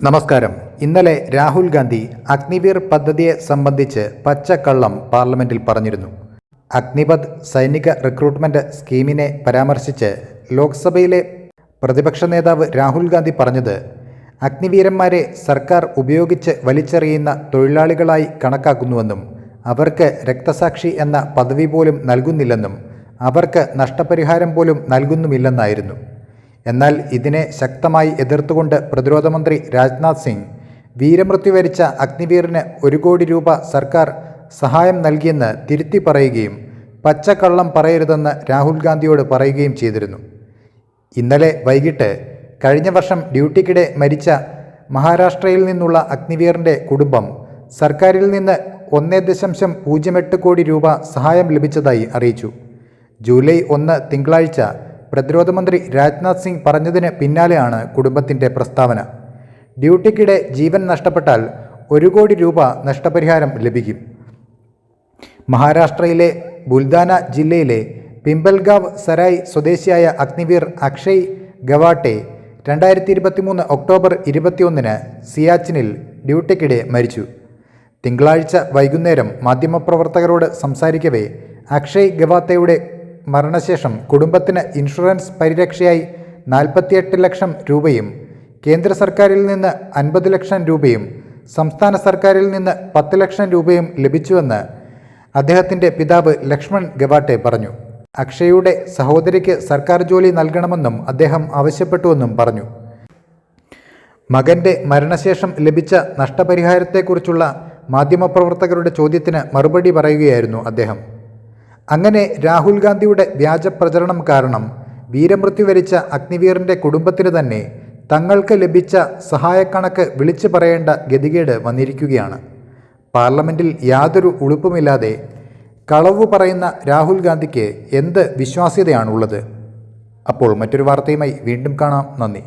നമസ്കാരം. ഇന്നലെ രാഹുൽ ഗാന്ധി അഗ്നിവീർ പദ്ധതിയെ സംബന്ധിച്ച് പച്ചക്കള്ളം പാർലമെന്റിൽ പറഞ്ഞിരുന്നു. അഗ്നിപത് സൈനിക റിക്രൂട്ട്മെന്റ് സ്കീമിനെ പരാമർശിച്ച് ലോക്സഭയിലെ പ്രതിപക്ഷ നേതാവ് രാഹുൽ ഗാന്ധി പറഞ്ഞത് അഗ്നിവീരന്മാരെ സർക്കാർ ഉപയോഗിച്ച് വലിച്ചെറിയുന്ന തൊഴിലാളികളായി കണക്കാക്കുന്നുവെന്നും അവർക്ക് രക്തസാക്ഷി എന്ന പദവി പോലും നൽകുന്നില്ലെന്നും അവർക്ക് നഷ്ടപരിഹാരം പോലും നൽകുന്നുമില്ലെന്നായിരുന്നു. എന്നാൽ ഇതിനെ ശക്തമായി എതിർത്തുകൊണ്ട് പ്രതിരോധമന്ത്രി രാജ്നാഥ് സിംഗ് വീരമൃത്യു വരിച്ച അഗ്നിവീറിന് ഒരു കോടി രൂപ സർക്കാർ സഹായം നൽകിയെന്ന് തിരുത്തി പറയുകയും പച്ചക്കള്ളം പറയരുതെന്ന് രാഹുൽ ഗാന്ധിയോട് പറയുകയും ചെയ്തിരുന്നു. ഇന്നലെ വൈകിട്ട് കഴിഞ്ഞ വർഷം ഡ്യൂട്ടിക്കിടെ മരിച്ച മഹാരാഷ്ട്രയിൽ നിന്നുള്ള അഗ്നിവീറിന്റെ കുടുംബം സർക്കാരിൽ നിന്ന് ഒന്നേ ദശാംശം പൂജ്യം എട്ട് കോടി രൂപ സഹായം ലഭിച്ചതായി അറിയിച്ചു. ജൂലൈ ഒന്ന് തിങ്കളാഴ്ച പ്രതിരോധ മന്ത്രി രാജ്നാഥ് സിംഗ് പറഞ്ഞതിന് പിന്നാലെയാണ് കുടുംബത്തിന്റെ പ്രസ്താവന. ഡ്യൂട്ടിക്കിടെ ജീവൻ നഷ്ടപ്പെട്ടാൽ ഒരു കോടി രൂപ നഷ്ടപരിഹാരം ലഭിക്കും. മഹാരാഷ്ട്രയിലെ ബുൽദാന ജില്ലയിലെ പിംബൽഗാവ് സരായ് സ്വദേശിയായ അഗ്നിവീർ അക്ഷയ് ഗവാട്ടെ രണ്ടായിരത്തി ഇരുപത്തിമൂന്ന് ഒക്ടോബർ ഇരുപത്തിയൊന്നിന് സിയാച്ചിനിൽ ഡ്യൂട്ടിക്കിടെ മരിച്ചു. തിങ്കളാഴ്ച വൈകുന്നേരം മാധ്യമപ്രവർത്തകരോട് സംസാരിക്കവേ അക്ഷയ് ഗവാത്തയുടെ മരണശേഷം കുടുംബത്തിന് ഇൻഷുറൻസ് പരിരക്ഷയായി നാൽപ്പത്തിയെട്ട് ലക്ഷം രൂപയും കേന്ദ്ര സർക്കാരിൽ നിന്ന് അൻപത് ലക്ഷം രൂപയും സംസ്ഥാന സർക്കാരിൽ നിന്ന് പത്ത് ലക്ഷം രൂപയും ലഭിച്ചുവെന്ന് അദ്ദേഹത്തിന്റെ പിതാവ് ലക്ഷ്മൺ ഗവാട്ടെ പറഞ്ഞു. അക്ഷയുടെ സഹോദരിക്ക് സർക്കാർ ജോലി നൽകണമെന്നും അദ്ദേഹം ആവശ്യപ്പെട്ടുവെന്നും പറഞ്ഞു. മകന്റെ മരണശേഷം ലഭിച്ച നഷ്ടപരിഹാരത്തെക്കുറിച്ചുള്ള മാധ്യമപ്രവർത്തകരുടെ ചോദ്യത്തിന് മറുപടി പറയുകയായിരുന്നു അദ്ദേഹം. അങ്ങനെ രാഹുൽ ഗാന്ധിയുടെ വ്യാജ പ്രചരണം കാരണം വീരമൃത്യു വരിച്ച അഗ്നിവീറിന്റെ കുടുംബത്തിന് തന്നെ തങ്ങൾക്ക് ലഭിച്ച സഹായക്കണക്ക് വിളിച്ചു പറയേണ്ട ഗതികേട് വന്നിരിക്കുകയാണ്. പാർലമെന്റിൽ യാതൊരു ഉളുപ്പുമില്ലാതെ കളവ് പറയുന്ന രാഹുൽ ഗാന്ധിക്ക് എന്ത് വിശ്വാസ്യതയാണുള്ളത്? അപ്പോൾ മറ്റൊരു വാർത്തയുമായി വീണ്ടും കാണാം. നന്ദി.